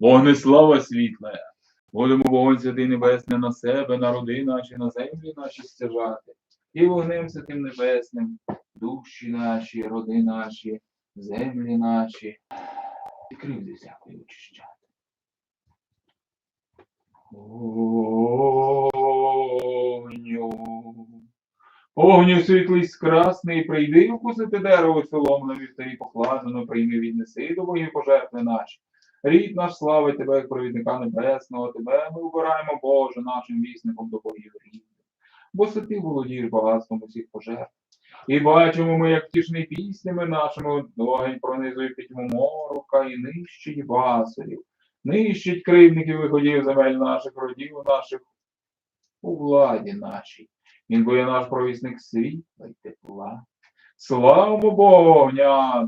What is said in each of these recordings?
Вогнеслава світле, будемо вогонь святий небесне на себе, на роди наші, на землі наші стяжати, і вогнем святим небесним, душі наші, роди наші, землі наші, і кривди всякої очищати. Огню. Огню світлий красний, прийди вкусити дерево солому на вівтарі покладено, прийми віднеси до богів пожертви наші. Рід наш славить тебе, як провідника небесного, тебе ми обираємо, Боже, нашим вісником до богів рідних. Бо це ти володієш багатством усіх пожертв. І бачимо ми, як тішний піснями нашими огонь пронизує пітьму морока і нищить басурів, нищить кривників виходів земель наших, родів наших у владі нашій. Він бо є наш провісник світла й тепла. Богу,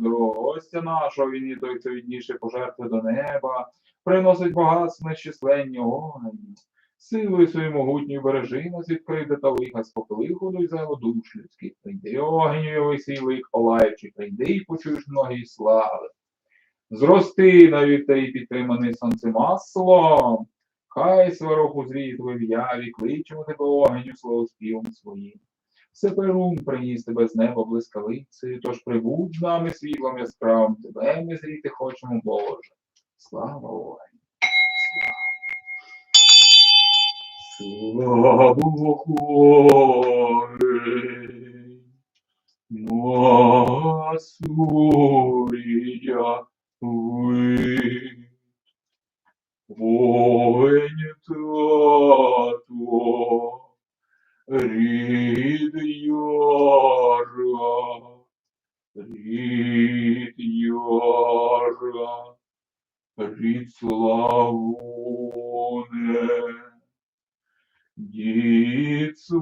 дорого гостя нашого, він і той, хто відніше пожертви до неба, приносить багатство нещисленні огнені. Силою своєю могутньою бережи нас від кривди та лиха, спокли ходу й зело душ людських. Прийди, огню його сілий, ховаючи, прийди і почуєш многі слави. Зрости на вівтарі підтриманий сонцем маслом, хай сварох узріє твої яві, кличемо тебе огню словоспівом своїм. Сеперун приніс тебе з неба блискавицею, тож прибудь з нами світлом яскравим, тебе ми зріти хочемо, Боже. Слава Огню! Слава Богорі, на сурія ви. Огонь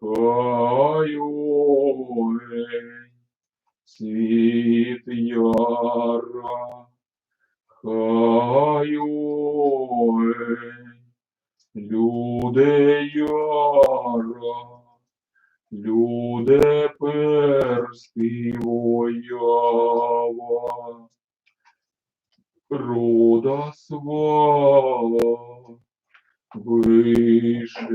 хай огонь світ яра, Хай огонь, люде яра, люде персти воява, рода свала, вишеня,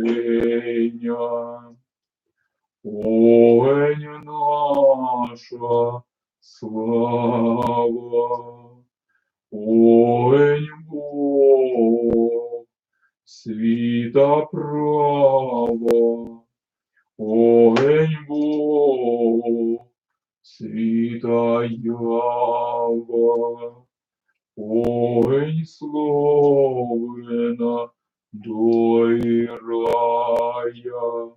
огонь наша слава. Огонь Бог, світа права, огонь Бог, світа ява, огонь словена до рая,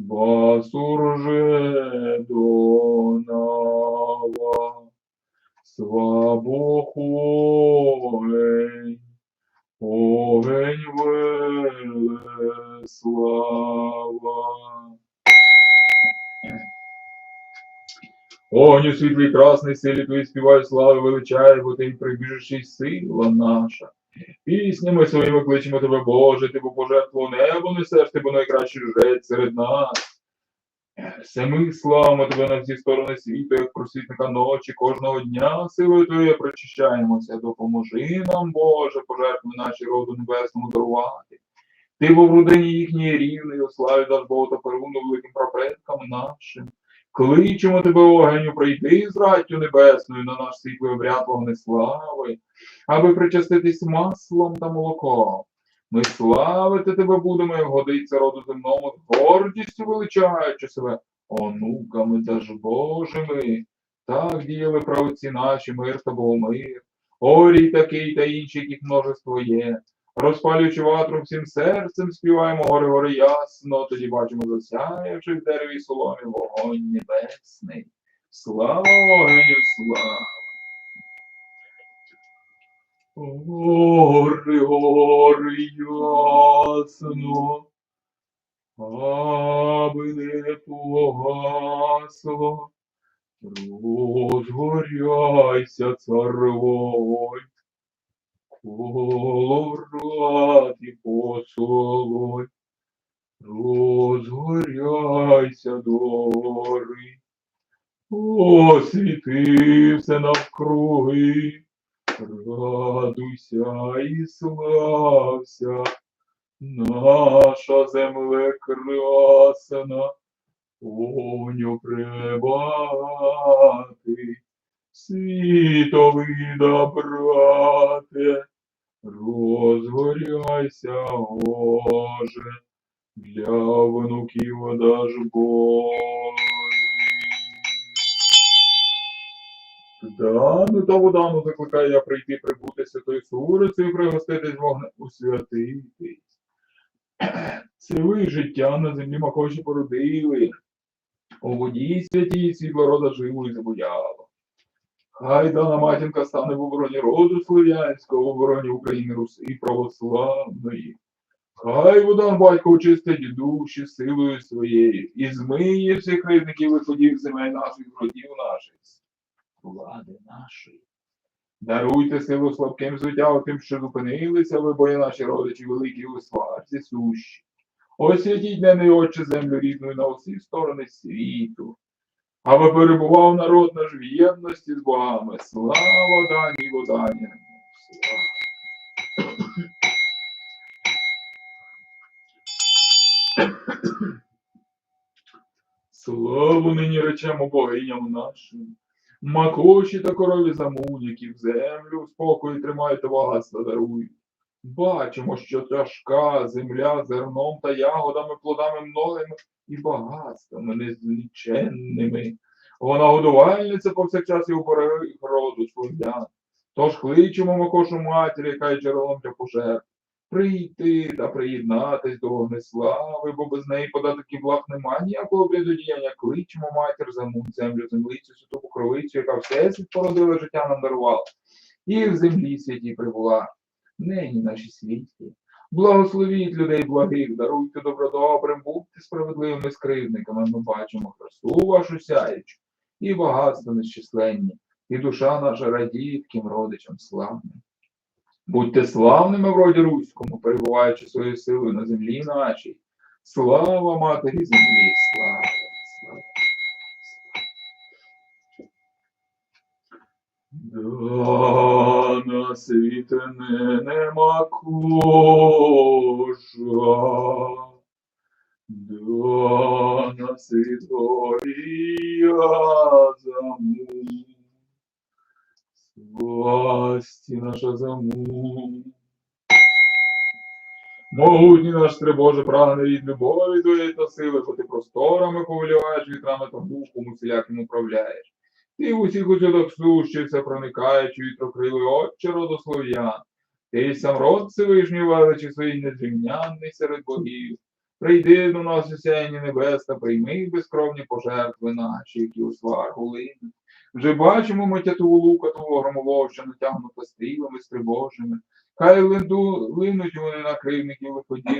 басурже до нава. Слабо огонь, огонь веле слава. Огню світлий красний силі твої співай слави величає, бо ти прибіжиш сила наша. Піснями своїми кличемо тебе, Боже, ти бо пожертву небо несеш, ти бо найкращий жрець серед нас. Самих славимо тебе на всі сторони світу, як просвітника ночі, кожного дня силою Твоєю прочищаємося. Допоможи нам, Боже, пожертви наші роду небесному дарувати. Ти був в родині їхньої рівної, славі даш Богу та перуну великим прапредкам нашим. Кличемо тебе, огеню, прийти з раттю небесною на наш світлий обряд вогнеслави, аби причаститись маслом та молоком. Ми славити тебе будемо, як годиться роду земному, гордістю величаючи себе онуками та ж Божими. Так діяли правоці наші, мир та Богомир. Орій такий та інший, яких множество є. Розпалюючи ватру всім серцем, співаємо гори гори ясно, тоді бачимо засяявши в дереві й соломі вогонь небесний. Слава вогню, слава! Гори, гори ясно, аби не погасло, розгоряйся, цар коло посолонь, розгоряйся до гори, освітився навкруги, радуйся і слався, наша земле красна, Оню прибати, світовида, брате, розгоряйся, Боже, для внуків даж. Дану та водану закликаю я прийти прибути святою Сурицею, пригоститись вогнем усвятитись. Це ви життя на землі макоші породили, у воді святій світло рода живу і забуяло. Хай дана матінка стане в обороні роду слов'янського, в обороні України Руси і православної. Хай водан батько очистить душі силою своєю і змиє всіх ризиків виходів земель наших родів наших, влади нашої. Даруйте силу слабким звитягу що зупинилися ви, бої наші родичі великі у сварці сущі. Освятіть неї отче землю рідною на усі сторони світу. Аби перебував народ наш в єдності з богами. Слава даній водані. Славу нині речемо богиням нашим. Макоші та корові замуніків, землю в спокої тримайте багатства дарують. Бачимо, що тяжка земля зерном та ягодами, плодами многими і багатствами незліченними. Вона годувальниця повсякчас і у роду слов'ян. Тож кличемо Макошу матері, яка є джерелом для пожертв. Прийти та приєднатись до вогнеслави, бо без неї податків благ нема ніякого блядодіяння. Кличемо матір замун, землю, землицю, святу покровицю, яка все світ породила, життя нам дарувала. І в землі святі прибула. Нині наші світлі. Благословіть людей благих, даруйте добродобрим, будьте справедливими скривниками. Ми бачимо красу вашу сяючу і багатство нещисленні, і душа наша радіє таким родичам славним. Будьте славними в роді руському, перебуваючи своєю силою на землі нашій. Слава матері землі, слава, слава. Да на світ не нема кожа, да на світорія заму. Власті наша заму. Могутній наш Трибоже, прагне від любові твоєї та сили, ти просторами повеліваєш вітрами та духом усіляким управляєш. Ти в усіх усюдах сущився, проникаючи вітрокрилий отче родослов'ян. Ти сам род Всевишній величі своїй незрівнянний серед богів. Прийди до нас осяйні небес та прийми безкровні пожертви наші, які у сваргу линуть. Вже бачимо ми тятову лукату громового, що натягнута стрілами стрибожими. Хай линду, линуть вони на кривників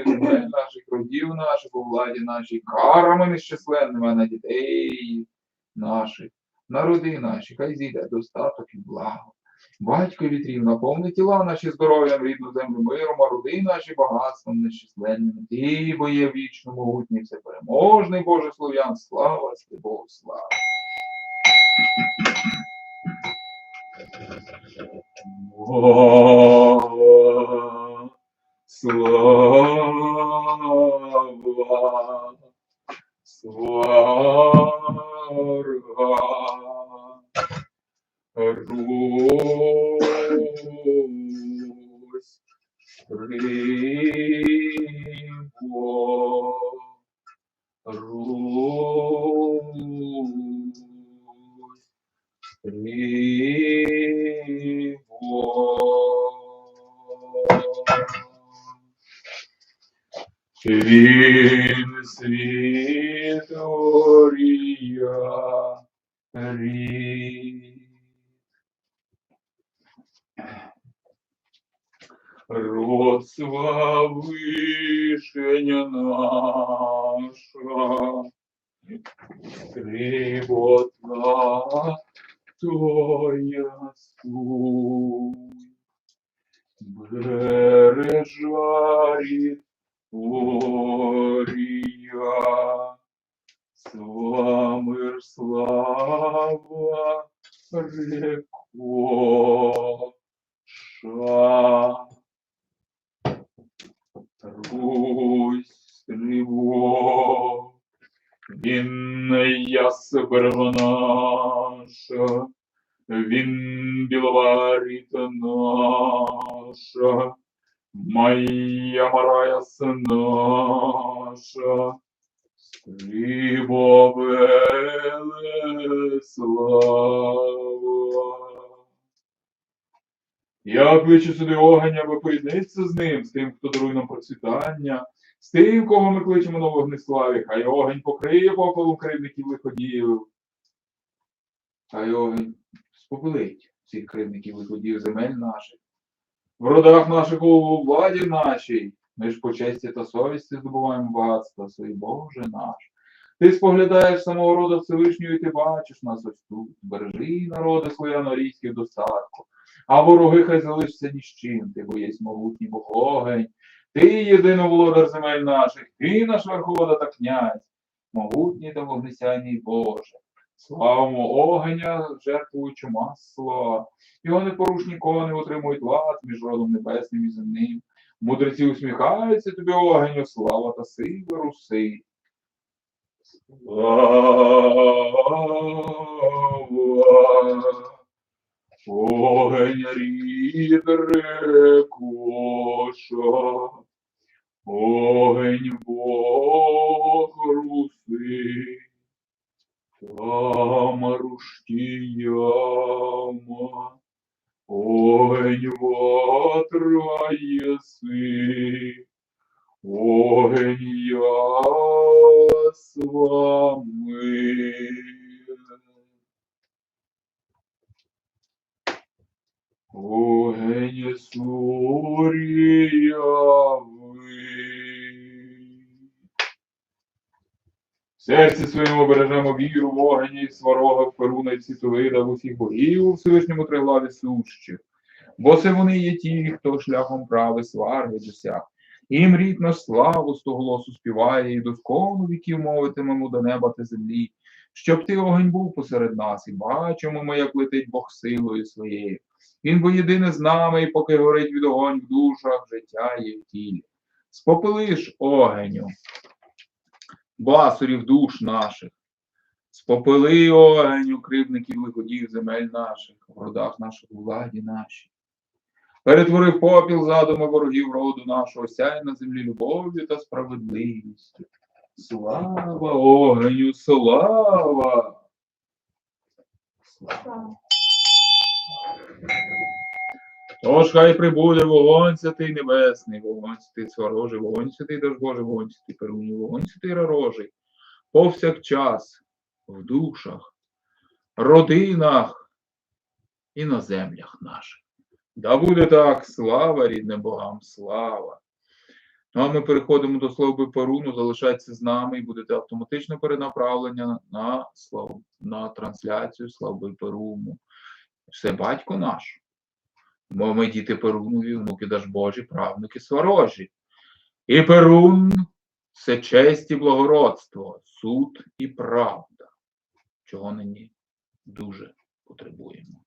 земель наших родів наших, у владі нашій, карами нещасленними а на дітей наших, народи наші, хай зійде достаток і благо. Батько вітрів, наповни тіла наші здоров'ям, рідну землю миром, а роди наші багатством нещасленними. Ти, бо є вічно могутній, всепереможний Боже слов'ян, слава Богу, слава. Слава, слава, сварга, Він світорія рід. росла вишеня наша, Крибота твоя суть, бережарі Орія, слава рекоша. Русь триво, він ясберва наша, він біловаріта наша, моя марая наша, Стрибовеле слава. Я кличу сюди огонь, аби поєднатися з ним, з тим, хто дарує нам процвітання, з тим, кого ми кличемо на вогнеславі, хай огонь покриє попелом кривників лиходіїв. Хай огонь спопелить всіх кривників лиходіїв земель наших. В родах наших у владі нашій, ми ж по честі та совісті здобуваємо багатство свої Боже наш. Ти споглядаєш самого рода Всевишнього, і ти бачиш нас ось тут. Бережи народи славяно-рійських достатку. А вороги хай залишаться ні з чим, ти бо могутній Бог огонь. Ти єдиний володар земель наших, ти наш верховода та князь, могутній та вогнесяйний Боже. Славимо огня, жертвуючи масло. Його непорушні кони отримують лад між родом небесним і земним. Мудреці усміхаються тобі огню, слава та сила руси. Слава. Огонь рід рекоша, огонь Бог руси, там руштіяма, огонь ватра єси, огонь я з вами. Огонь сурія ви. В серці своєму бережемо віру, в огні, сварога, в перуна і світовида, в усіх богів у Всевишньому триглаві сущих. Бо це вони є ті, хто шляхом прави сварги досяг. Їм рід наш славу з того голосу співає, і доскону віків мовитимемо до неба та землі, щоб ти огонь був посеред нас, і бачимо ми, як летить Бог силою своєю. Він бо єдине з нами, поки горить від огонь в душах, життя є в тілі. Спопилиш огеню, басурів душ наших, спопили огеню кривників лиходів земель наших, в родах наших владі нашій. Перетвори попіл задуми ворогів роду нашого, сяй на землі любов'ю та справедливістю. Слава огеню, слава! Слава! Тож хай прибуде вогонь святий небесний, вогонь святий сворожий, вогонь святий Даж Божий, вогонь святий перуні, вогонь святий ророжий, повсякчас в душах, родинах і на землях наших. Да буде так, слава рідним богам, слава. Ну, а ми переходимо до слова Перуну, залишайтеся з нами і будете автоматично перенаправлення на, слав... на трансляцію слави Перуну. Все батько наш. Бо ми діти Перунові, внуки Дажбожі, правнуки Сварожі. І Перун це честь і благородство, суд і правда, чого нині дуже потребуємо.